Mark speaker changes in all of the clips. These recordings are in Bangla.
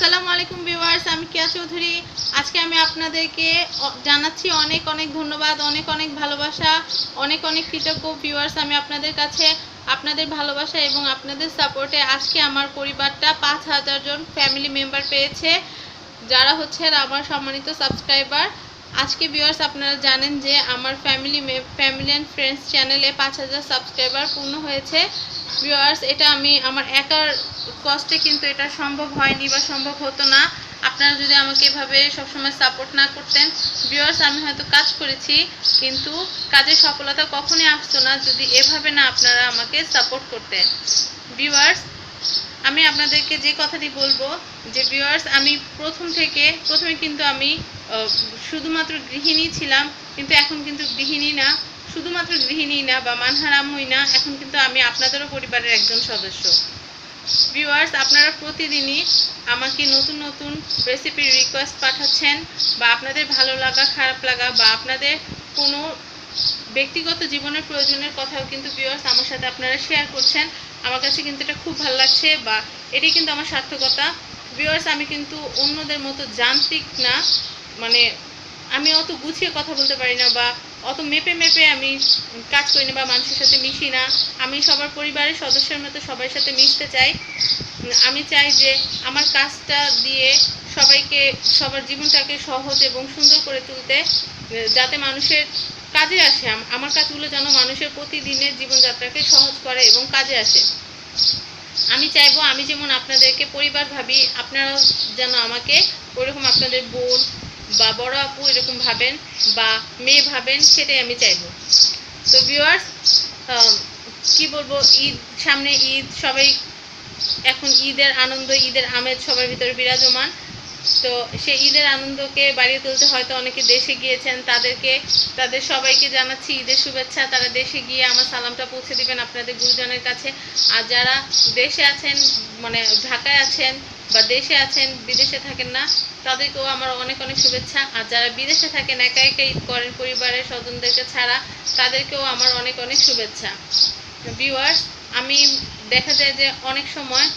Speaker 1: আসসালামু আলাইকুম ভিউয়ার্স, আমি কিয়া চৌধুরী। আজকে আমি আপনাদেরকে জানাচ্ছি অনেক অনেক ধন্যবাদ, অনেক অনেক ভালোবাসা, অনেক অনেক কৃতজ্ঞ ভিউয়ার্স আমি আপনাদের কাছে, আপনাদের ভালোবাসা এবং আপনাদের সাপোর্টে আজকে আমার পরিবারটা পাঁচ হাজার জন ফ্যামিলি মেম্বার পেয়েছে, যারা হচ্ছে আমার সম্মানিত সাবস্ক্রাইবার আজকে ভিউয়ার্স আপনারা জানেন যে আমার ফ্যামিলি ফ্যামিলি অ্যান্ড ফ্রেন্ডস চ্যানেলে পাঁচ হাজার সাবস্ক্রাইবার পূর্ণ হয়েছে। ভিউয়ার্স এটা আমি আমার একার কষ্টে কিন্তু এটা সম্ভব হয়নি বা সম্ভব হতো না। আপনারা যদি আমাকে এভাবে সবসময় সাপোর্ট না করতেন ভিউয়ার্স আমি হয়তো কাজ করেছি, কিন্তু কাজের সফলতা কখনোই আসতো না যদি এভাবে না আপনারা আমাকে সাপোর্ট করতেন। ভিউয়ার্স আমি আপনাদেরকে যে কথাটি বলব, যে ভিউয়ার্স আমি প্রথম থেকে, প্রথমে কিন্তু আমি শুধুমাত্র গৃহিণী ছিলাম, কিন্তু এখন কিন্তু গৃহিণী না, শুধুমাত্র গৃহিণী না বা মানহারাম হই না, এখন কিন্তু আমি আপনাদেরও পরিবারের একজন সদস্য। ভিউয়ার্স আপনারা প্রতিদিনই আমাকে নতুন নতুন রেসিপির রিকোয়েস্ট পাঠাচ্ছেন, বা আপনাদের ভালো লাগা, খারাপ লাগা, বা আপনাদের কোনো ব্যক্তিগত জীবনের প্রয়োজনের কথাও কিন্তু ভিউয়ার্স আমার সাথে আপনারা শেয়ার করছেন। আমার কাছে কিন্তু এটা খুব ভালো লাগছে বা এটাই কিন্তু আমার সার্থকতা। ভিউয়ার্স আমি কিন্তু অন্যদের মতো যান্ত্রিক না মানে আমি অত গুছিয়ে কথা বলতে পারি না বা অত মেপে মেপে আমি কাজ করি না বা মানুষের সাথে মিশি না। আমি সবার পরিবারের সদস্যের মতো সবার সাথে মিশতে চাই। আমি চাই যে আমার কাজটা দিয়ে সবাইকে, সবার জীবনটাকে সহজ এবং সুন্দর করে তুলতে, যাতে মানুষের কাজে আসে। আম- আমার কাজগুলো যেন মানুষের প্রতিদিনের জীবনযাত্রাকে সহজ করে এবং কাজে আসে। আমি চাইব, আমি যেমন আপনাদেরকে পরিবার ভাবি, আপনারাও যেন আমাকে ওরকম আপনাদের বোন বা বড় আপু এরকম ভাবেন বা মেয়ে ভাবেন, সেটাই আমি চাইব। তো ভিউয়ার্স কি বলব, ঈদ, সামনে ঈদ, সবাই এখন ঈদের আনন্দ, ঈদের আমেজ সবার ভিতরে বিরাজমান। তো সেই ঈদের আনন্দকে বাড়িয়ে তুলতে হয়তো অনেকে দেশে গিয়েছেন, তাদেরকে, তাদের সবাইকে জানাচ্ছি ঈদের শুভেচ্ছা। তারা দেশে গিয়ে আমার সালামটা পৌঁছে দিবেন আপনাদের গুরুজনের কাছে। আর যারা দেশে আছেন মানে ঢাকায় আছেন বা দেশে আছেন, বিদেশে থাকেন না, তাদেরকেও আমার অনেক অনেক শুভেচ্ছা। আর যারা বিদেশে থাকেন, একা একা ঈদ করেন পরিবারের স্বজনদেরকে ছাড়া, তাদেরকেও আমার অনেক অনেক শুভেচ্ছা। ভিউয়ার্স আমি দেখা যায় যে অনেক সময়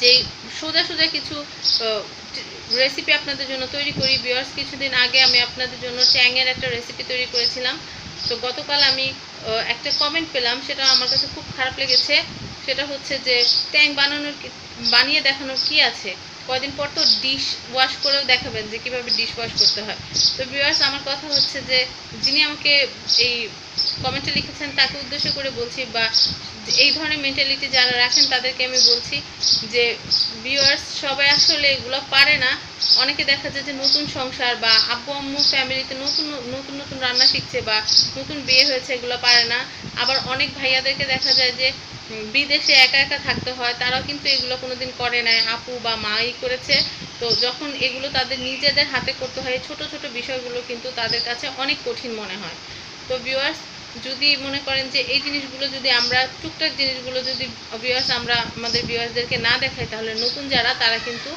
Speaker 1: যে সোজা সোজা কিছু রেসিপি আপনাদের জন্য তৈরি করি। বিয়ার্স কিছুদিন আগে আমি আপনাদের জন্য ট্যাংয়ের একটা রেসিপি তৈরি করেছিলাম। তো গতকাল আমি একটা কমেন্ট পেলাম, সেটা আমার কাছে খুব খারাপ লেগেছে। সেটা হচ্ছে যে, ট্যাং বানানোর বানিয়ে দেখানোর কি আছে? কয়দিন পর তো ডিশ ওয়াশ করেও দেখাবেন যে কীভাবে ডিশ ওয়াশ করতে হয়। তো ভিউয়ার্স আমার কথা হচ্ছে যে, যিনি আমাকে এই কমেন্টে লিখেছেন, তাকে উদ্দেশ্য করে বলছি বা এই ধরনের মেন্টালিটি যারা রাখেন, তাদেরকে আমি বলছি যে ভিউয়ার্স সবাই আসলে এগুলো পারে না। অনেকে দেখা যায় যে নতুন সংসার বা আব্বু আম্মু ফ্যামিলিতে নতুন নতুন নতুন রান্না শিখছে বা নতুন বিয়ে হয়েছে এগুলো পারে না। আবার অনেক ভাইয়াদেরকে দেখা যায় যে বিদেশে একা একা থাকতে হয়, তারাও কিন্তু এগুলো কোনোদিন করে নাই। আপু বা মাই করেছে। তো যখন এগুলো তাদের নিজেদের হাতে করতে হয় ছোট ছোট বিষয়গুলো কিন্তু তাদের কাছে অনেক কঠিন মনে হয়। তো ভিউয়ার্স যদি মনে করেন যে এই জিনিসগুলো যদি আমরা, টুকটাক জিনিসগুলো যদি ভিউয়ার্স আমরা, আমাদের ভিউয়ার্সদেরকে না দেখাই, তাহলে নতুন যারা, তারা কিন্তু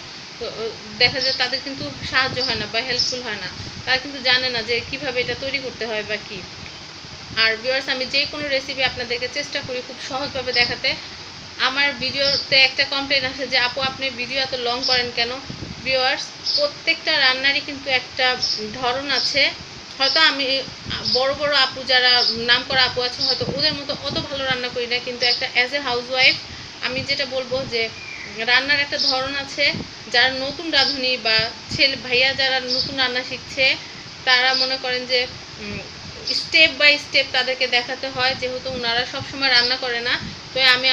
Speaker 1: দেখা যায় তাদের কিন্তু সাহায্য হয় না বা হেল্পফুল হয় না। তারা কিন্তু জানে না যে কীভাবে এটা তৈরি করতে হয় বা কি। আর ভিউয়ার্স আমি যে কোনো রেসিপি আপনাদেরকে চেষ্টা করি খুব সহজভাবে দেখাতে। আমার ভিডিওতে একটা কমপ্লেন আসে যে, আপু, আপনি ভিডিও এত লং করেন কেন? ভিউয়ার্স প্রত্যেকটা রান্নারই কিন্তু একটা ধরন আছে। হয়তো আমি বড় বড় আপু যারা নাম করা আপু আছে, হয়তো ওদের মতো অত ভালো রান্না করি না, কিন্তু একটা অ্যাজ এ হাউসওয়াইফ আমি যেটা বলব যে রান্নার একটা ধরন আছে, যারা নতুন রাঁধুনি বা ছেলে ভাইয়া যারা নতুন রান্না শিখছে, তারা মনে করেন যে স্টেপ বাই স্টেপ তাদেরকে দেখাতে হয়, যেহেতু ওনারা সবসময় রান্না করে না, তো আমি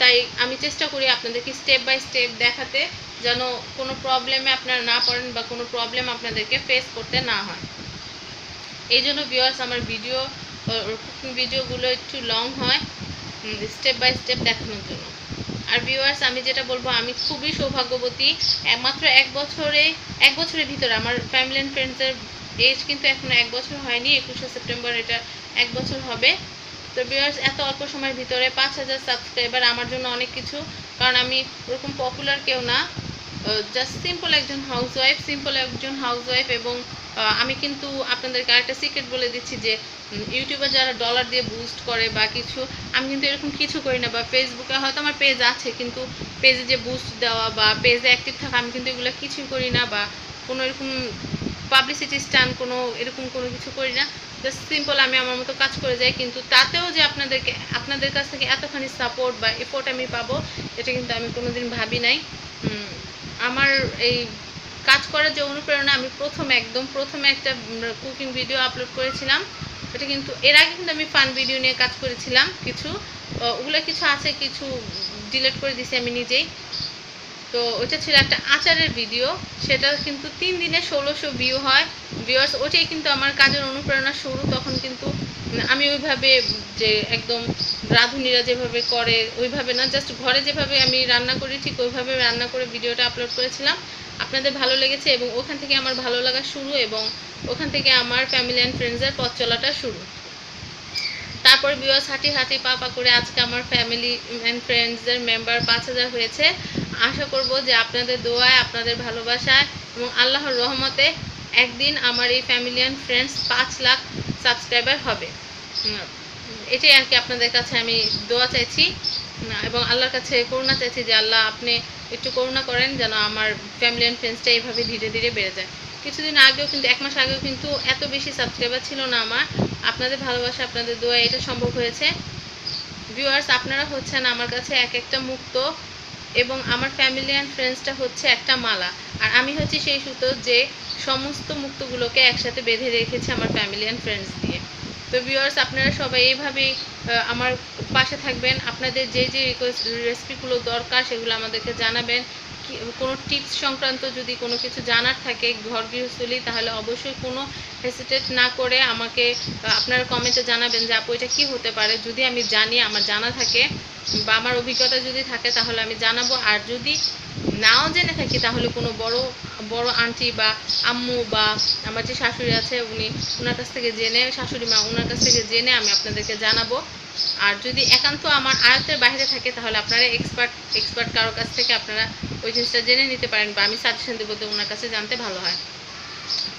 Speaker 1: তাই আমি চেষ্টা করি আপনাদেরকে স্টেপ বাই স্টেপ দেখাতে, যেন কোনো প্রবলেমে আপনারা না পড়েন বা কোনো প্রবলেম আপনাদেরকে ফেস করতে না হয়। এই জন্য ভিউয়ার্স আমার ভিডিও কুকিং ভিডিওগুলো একটু লং হয়। স্টেপ বাই স্টেপ দেখানোর জন্য। আর ভিউয়ার্স আমি যেটা বলব, আমি খুবই সৌভাগ্যবতী। একমাত্র এক বছরে, এক বছরের ভিতরে আমার ফ্যামিলি অ্যান্ড ফ্রেন্ডসের এজ কিন্তু এখনও এক বছর হয়নি, একুশে সেপ্টেম্বর এটা এক বছর হবে। তো ভিউয়ার্স এত অল্প সময়ের ভিতরে পাঁচ হাজার সাবস্ক্রাইবার আমার জন্য অনেক কিছু। কারণ আমি ওরকম পপুলার কেউ না। জাস্ট সিম্পল একজন হাউসওয়াইফ সিম্পল একজন হাউসওয়াইফ এবং আমি কিন্তু আপনাদেরকে আরেকটা সিক্রেট বলে দিচ্ছি যে ইউটিউবার যারা ডলার দিয়ে বুস্ট করে বা কিছু, আমি কিন্তু এরকম কিছু করি না বা ফেসবুকে হয়তো আমার পেজ আছে, কিন্তু পেজে যে বুস্ট দেওয়া বা পেজে অ্যাক্টিভ থাকা, আমি কিন্তু এগুলো কিছুই করি না বা কোনো এরকম পাবলিসিটি স্টান কোনো এরকম কোনো কিছু করি না। জাস্ট সিম্পল আমি আমার মতো কাজ করে যাই, কিন্তু তাতেও যে আপনাদেরকে, আপনাদের কাছ থেকে এতখানি সাপোর্ট বা এফোর্ট আমি পাবো, এটা কিন্তু আমি কোনোদিন ভাবি নাই। আমার এই কাজ করার যে অনুপ্রেরণা, আমি প্রথম একদম, প্রথমে একটা কুকিং ভিডিও আপলোড করেছিলাম। এটা কিন্তু, এর আগে কিন্তু আমি ফান ভিডিও নিয়ে কাজ করেছিলাম কিছু। ওগুলো কিছু আছে, কিছু ডিলিট করে দিছি আমি নিজেই। তো ওটা ছিল একটা আচারের ভিডিও সেটা কিন্তু তিন দিনে ষোলোশো ভিউ হয়। ভিউয়ার্স ওটাই কিন্তু আমার কাজের অনুপ্রেরণা শুরু। তখন কিন্তু আমি ওইভাবে যে একদম রাঁধুনিরা যেভাবে করে, ওইভাবে না জাস্ট ঘরে যেভাবে আমি রান্না করি, ঠিক ওইভাবে রান্না করে ভিডিওটা আপলোড করেছিলাম। আপনাদের ভালো লেগেছে এবং ওখান থেকে আমার ভালো লাগা শুরু এবং ওখান থেকে আমার ফ্যামিলি অ্যান্ড ফ্রেন্ডসের পথ চলাটা শুরু। তারপর বিওয়াস হাঁটি হাঁটি পা পা করে আজকে আমার ফ্যামিলি অ্যান্ড ফ্রেন্ডসদের মেম্বার পাঁচ হাজার হয়েছে। আশা করব যে আপনাদের দোয়ায়, আপনাদের ভালোবাসায় এবং আল্লাহর রহমতে একদিন আমার এই ফ্যামিলি অ্যান্ড ফ্রেন্ডস পাঁচ লাখ সাবস্ক্রাইবার হবে। এটাই আর কি আপনাদের কাছে আমি দোয়া চাইছি এবং আল্লাহর কাছে করুণা চাইছি যে আল্লাহ আপনি একটু করুণা করেন যেন আমার ফ্যামিলি অ্যান্ড ফ্রেন্ডসটা এইভাবে ধীরে ধীরে বেড়ে যায়। কিছুদিন আগেও কিন্তু, এক মাস আগেও কিন্তু এত বেশি সাবস্ক্রাইবার ছিল না আমার। আপনাদের ভালোবাসা, আপনাদের দোয়া, এটা সম্ভব হয়েছে। ভিউয়ার্স আপনারা হচ্ছেন আমার কাছে এক একটা মুক্ত এবং আমার ফ্যামিলি অ্যান্ড ফ্রেন্ডসটা হচ্ছে একটা মালা। আর আমি হচ্ছি সেই সুতো যে সমস্ত মুক্তগুলোকে একসাথে বেঁধে রেখেছে আমার ফ্যামিলি অ্যান্ড ফ্রেন্ডস দিয়ে। তো ভিউয়ার্স আপনারা সবাই এইভাবেই আমার পাশে থাকবেন। আপনাদের যে যে রিকোয়েস্ট রেসিপিগুলো দরকার, সেগুলো আমাদেরকে জানাবেন। কোনো টিপস সংক্রান্ত যদি কোনো কিছু জানার থাকে ঘর গৃহস্থলী, তাহলে অবশ্যই কোনো হেসিটেট না করে আমাকে আপনারা কমেন্টে জানাবেন যে, আপু, এটা কী হতে পারে? যদি আমি জানি, আমার জানা থাকে বা আমার অভিজ্ঞতা যদি থাকে, তাহলে আমি জানাব। আর যদি নাও জেনে থাকি, তাহলে কোনো বড় বড় আন্টি বা আম্মু বা আমার যে শাশুড়ি আছে, উনি ওনার কাছ থেকে জেনে, শাশুড়ি মা ওনার কাছ থেকে জেনে আমি আপনাদেরকে জানাব। আর যদি একান্ত আমার আয়ত্তের বাইরে থাকে, তাহলে আপনারা এক্সপার্ট এক্সপার্ট কারোর কাছ থেকে আপনারা ওই জিনিসটা জেনে নিতে পারেন বা আমি সাজেশন দেবো তো ওনার কাছে জানতে ভালো হয়।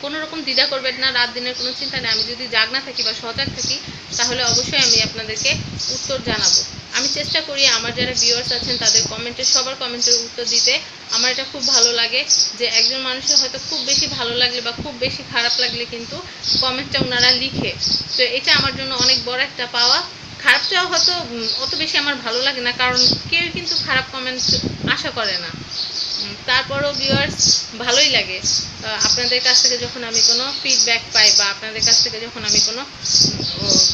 Speaker 1: কোনো রকম দ্বিধা করবেন না, রাত দিনের কোনো চিন্তা নেই। আমি যদি জাগনা থাকি বা সজাগ থাকি, তাহলে অবশ্যই আমি আপনাদেরকে উত্তর জানাব। আমি চেষ্টা করি, আমার যারা ভিউয়ার্স আছেন তাদের কমেন্টে সবার কমেন্টের উত্তর দিতে। আমার এটা খুব ভালো লাগে যে একজন মানুষের হয়তো খুব বেশি ভালো লাগলে বা খুব বেশি খারাপ লাগলে কিন্তু কমেন্টটা ওনারা লিখে। তো এটা আমার জন্য অনেক বড় একটা পাওয়া। খারাপটাও হয়তো অত বেশি আমার ভালো লাগে না, কারণ কেউ কিন্তু খারাপ কমেন্ট আশা করে না। তারপরও ভিউয়ার্স ভালোই লাগে। আপনাদের কাছ থেকে যখন আমি কোনো ফিডব্যাক পাই বা আপনাদের কাছ থেকে যখন আমি কোনো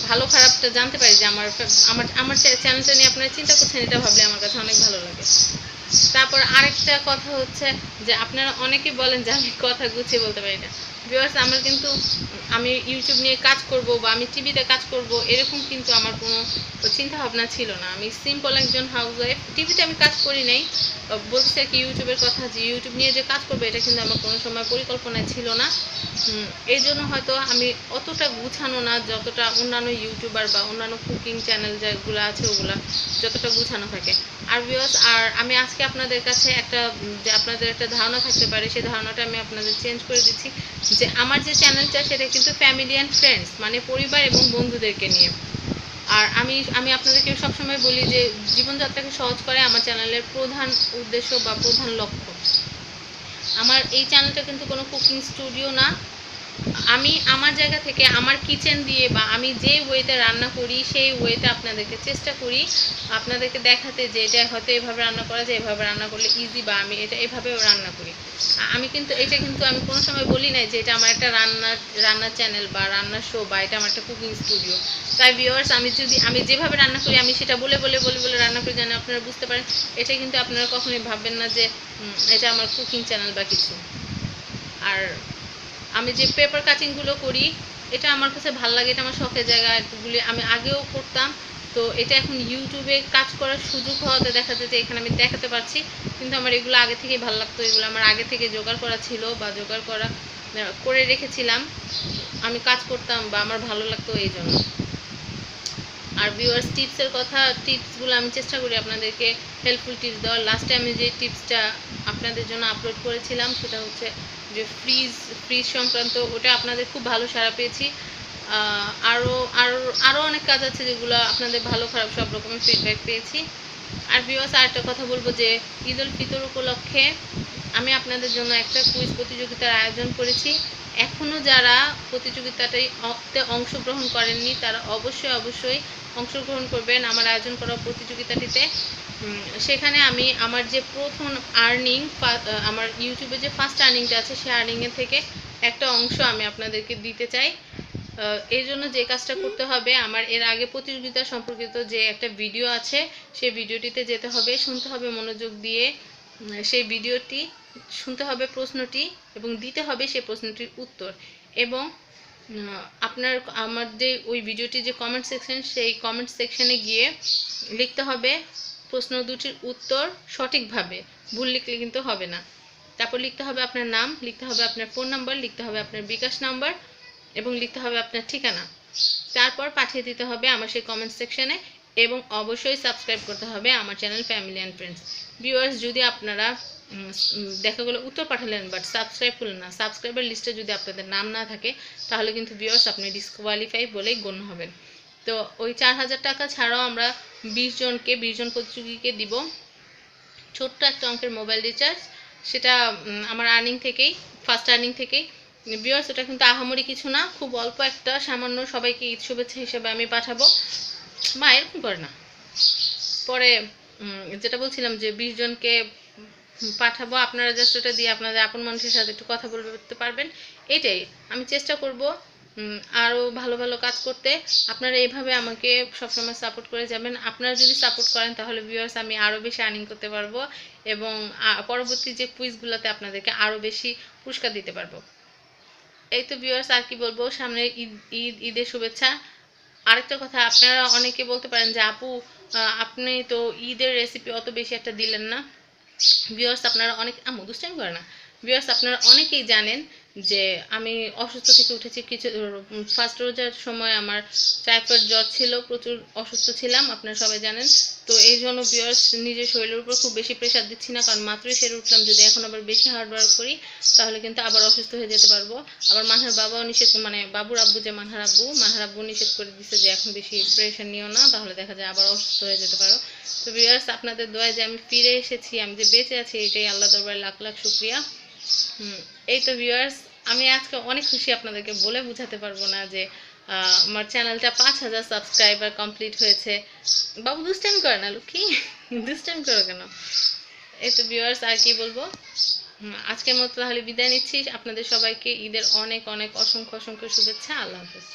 Speaker 1: ভালো খারাপটা জানতে পারি যে আমার আমার আমার চ্যানেলটা নিয়ে আপনারা চিন্তা করছেন, এটা ভাবলে আমার কাছে অনেক ভালো লাগে। তারপর আরেকটা কথা হচ্ছে যে আপনারা অনেকেই বলেন যে আমি কথা গুছিয়ে বলতে পারি না। ভিউয়ার্স আমার কিন্তু, আমি ইউটিউব নিয়ে কাজ করব বা আমি টিভিতে কাজ করব, এরকম কিন্তু আমার কোনো চিন্তা ভাবনা ছিল না। আমি সিম্পল একজন হাউস ওয়াইফ টিভিতে আমি কাজ করি নাই বলছি আর কি ইউটিউবের কথা যে ইউটিউব নিয়ে যে কাজ করব, এটা কিন্তু আমার কোনো সময় পরিকল্পনায় ছিল না। এই জন্য হয়তো আমি অতটা গুছানো না, যতটা অন্যান্য ইউটিউবার বা অন্যান্য কুকিং চ্যানেল যেগুলো আছে, ওগুলা যতটা গুছানো থাকে। আর ভিউয়ার্স আর আমি আজকে আপনাদের কাছে একটা যে আপনাদের একটা ধারণা থাকতে পারে সেই ধারণাটা আমি আপনাদের চেঞ্জ করে দিচ্ছি। যে আমার যে চ্যানেলটা সেটা কিন্তু ফ্যামিলি অ্যান্ড ফ্রেন্ডস মানে পরিবার এবং বন্ধুদেরকে নিয়ে। আর আমি আমি আপনাদেরকে সবসময় বলি যে জীবনযাত্রাকে সহজ করে আমার চ্যানেলের প্রধান উদ্দেশ্য বা প্রধান লক্ষ্য। আমার এই চ্যানেলটা কিন্তু কোনো কুকিং স্টুডিও না আমি আমার জায়গা থেকে আমার কিচেন দিয়ে বা আমি যে ওয়েতে রান্না করি, সেই ওয়েতে আপনাদেরকে চেষ্টা করি আপনাদেরকে দেখাতে যে এটা হয়তো এভাবে রান্না করা যায়, এভাবে রান্না করলে ইজি বা আমি এটা এভাবেও রান্না করি। আমি কিন্তু, এটা কিন্তু আমি কোনো সময় বলি নাই যে এটা আমার একটা রান্নার রান্নার চ্যানেল বা রান্নার শো বা এটা আমার একটা কুকিং স্টুডিও তাই ভিউয়ার্স আমি যদি, আমি যেভাবে রান্না করি, আমি সেটা বলে বলে বলে বলে রান্না করি যেন আপনারা বুঝতে পারেন। এটা কিন্তু আপনারা কখনোই ভাববেন না যে এটা আমার কুকিং চ্যানেল বা কিছু। আর আমি যে পেপার কাটিংগুলো করি, এটা আমার কাছে ভালো লাগে, এটা আমার শখের জায়গা, এগুলি আমি আগেও করতাম। তো এটা এখন ইউটিউবে কাজ করার সুযোগ হওয়াতে দেখা যায় যে এখানে আমি দেখাতে পারছি, কিন্তু আমার এগুলো আগে থেকেই ভালো লাগতো, এগুলো আমার আগে থেকে জোগাড় করা ছিল বা জোগাড় করা করে রেখেছিলাম। আমি কাজ করতাম বা আমার ভালো লাগতো এই জন্য। আর ভিউয়ার্স টিপসের কথা টিপসগুলো আমি চেষ্টা করি আপনাদেরকে হেল্পফুল টিপস দেওয়ার। লাস্টে আমি যে টিপসটা আপনাদের জন্য আপলোড করেছিলাম, সেটা হচ্ছে যে ফ্রিজ ফ্রিজ সংক্রান্ত ওটা আপনাদের খুব ভালো সাড়া পেয়েছি। আরও আরও আরও অনেক কাজ আছে যেগুলো আপনাদের ভালো, খারাপ সব রকমের ফিডব্যাক পেয়েছি। আর ভিউয়ার্স আরেকটা কথা বলব যে, ঈদ উল ফিতর উপলক্ষে আমি আপনাদের জন্য একটা কুইজ প্রতিযোগিতার আয়োজন করেছি। এখনও যারা প্রতিযোগিতাটাই অংশগ্রহণ করেননি, তারা অবশ্যই অবশ্যই অংশগ্রহণ করবেন আমার আয়োজন করা প্রতিযোগিতাটিতে। সেখানে আমি আমার যে প্রথম আর্নিং আমার ইউটিউবে যে ফার্স্ট আর্নিংটা আছে সেই আর্নিংয়ের থেকে একটা অংশ আমি আপনাদেরকে দিতে চাই। এই জন্য যে কাজটা করতে হবে, আমার এর আগে প্রতিযোগিতা সম্পর্কিত যে একটা ভিডিও আছে সেই ভিডিওটিতে যেতে হবে, শুনতে হবে মনোযোগ দিয়ে। সেই ভিডিওটি শুনতে হবে প্রশ্নটি এবং দিতে হবে সেই প্রশ্নটির উত্তর। এবং আপনার আমার যে ওই ভিডিওটি যে কমেন্ট সেকশন সেই কমেন্ট সেকশনে গিয়ে লিখতে হবে প্রশ্ন দুটির উত্তর সঠিকভাবে। ভুল লিখলে কিন্তু হবে না। তারপর লিখতে হবে আপনার নাম, লিখতে হবে আপনার ফোন নাম্বার, লিখতে হবে আপনার বিকাশ নাম্বার এবং লিখতে হবে আপনার ঠিকানা। তারপর পাঠিয়ে দিতে হবে আমার সেই কমেন্ট সেকশানে এবং অবশ্যই সাবস্ক্রাইব করতে হবে আমার channel family and friends viewers যদি আপনারা দেখা গেলো উত্তর পাঠালেন বাট সাবস্ক্রাইব করলেন না সাবস্ক্রাইবার লিস্টে যদি আপনাদের নাম না থাকে, তাহলে কিন্তু ভিউয়ার্স আপনি ডিসকোয়ালিফাই বলেই গণ্য হবেন। তো ওই চার হাজার টাকা ছাড়াও আমরা বিশ জনকে, বিশ জন প্রতিযোগীকে দিব। ছোট্ট একটা অঙ্কের মোবাইল রিচার্জ সেটা আমার আর্নিং থেকেই ফার্স্ট আর্নিং থেকেই। ভিউয়ার্স ওটা কিন্তু আহামরি কিছু না। খুব অল্প একটা, সামান্য সবাইকে ঈদ শুভেচ্ছা হিসেবে আমি পাঠাবো। মা, এরকম করে না। পরে যেটা বলছিলাম যে বিশ জনকে পাঠাবো। আপনারা জাস্ট ওটা দিয়ে আপনাদের আপন মানুষের সাথে একটু কথা বলতে পারবেন। এটাই। আমি চেষ্টা করব উম, আরও ভালো ভালো কাজ করতে আপনারা এইভাবে আমাকে সবসময় সাপোর্ট করে যাবেন। আপনারা যদি সাপোর্ট করেন তাহলে ভিউয়ার্স আমি আরও বেশি আর্নিং করতে পারব এবং পরবর্তী যে কুইজগুলোতে আপনাদেরকে আরও বেশি পুরস্কার দিতে পারব। এই তো ভিউয়ার্স আর কি বলব? সামনে ঈদ ঈদ ঈদের শুভেচ্ছা। আরেকটা কথা আপনারা অনেকে বলতে পারেন যে আপু আপনি তো ঈদের রেসিপি অত বেশি একটা দিলেন না। ভিউয়ার্স আপনারা অনেক আম্মু দুষ্টামি করে না। ভিউয়ার্স আপনারা অনেকেই জানেন যে আমি অসুস্থ থেকে উঠেছি কিছু ফার্স্ট রোজার সময় আমার টাইফয়েড জ্বর ছিল, প্রচুর অসুস্থ ছিলাম, আপনারা সবাই জানেন। তো এই জন্য ভিউয়ার্স নিজের শরীরের উপর খুব বেশি প্রেশার দিচ্ছি না, কারণ মাত্রই সেরে উঠলাম, যদি এখন আবার বেশি হার্ড ওয়ার্ক করি, তাহলে কিন্তু আবার অসুস্থ হয়ে যেতে পারব। আবার মানহার বাবাও নিষেধ মানে বাবুর আব্বু যে মানহার আব্বু মানহার আব্বু নিষেধ করে দিচ্ছে যে এখন বেশি প্রেশার নিও না, তাহলে দেখা যায় আবার অসুস্থ হয়ে যেতে পারো। তো ভিউয়ার্স আপনাদের দোয়ায় যে আমি ফিরে এসেছি, আমি যে বেঁচে আছি, এটাই আল্লাহ দরবারে লাখ লাখ শুক্রিয়া। এই তো ভিউয়ার্স আমি আজকে অনেক খুশি আপনাদেরকে বলে বুঝাতে পারব না যে আমার চ্যানেলটা পাঁচ হাজার সাবস্ক্রাইবার কমপ্লিট হয়েছে। বাবু দুষ্টাইম করে না লক্ষ্মী দুষ্টাইম করো কেন? এই তো ভিউয়ার্স আর কি বলব? আজকের মতো তাহলে বিদায় নিচ্ছি। আপনাদের সবাইকে ঈদের অনেক অনেক অসংখ্য অসংখ্য শুভেচ্ছা। আল্লাহ হাফেজ।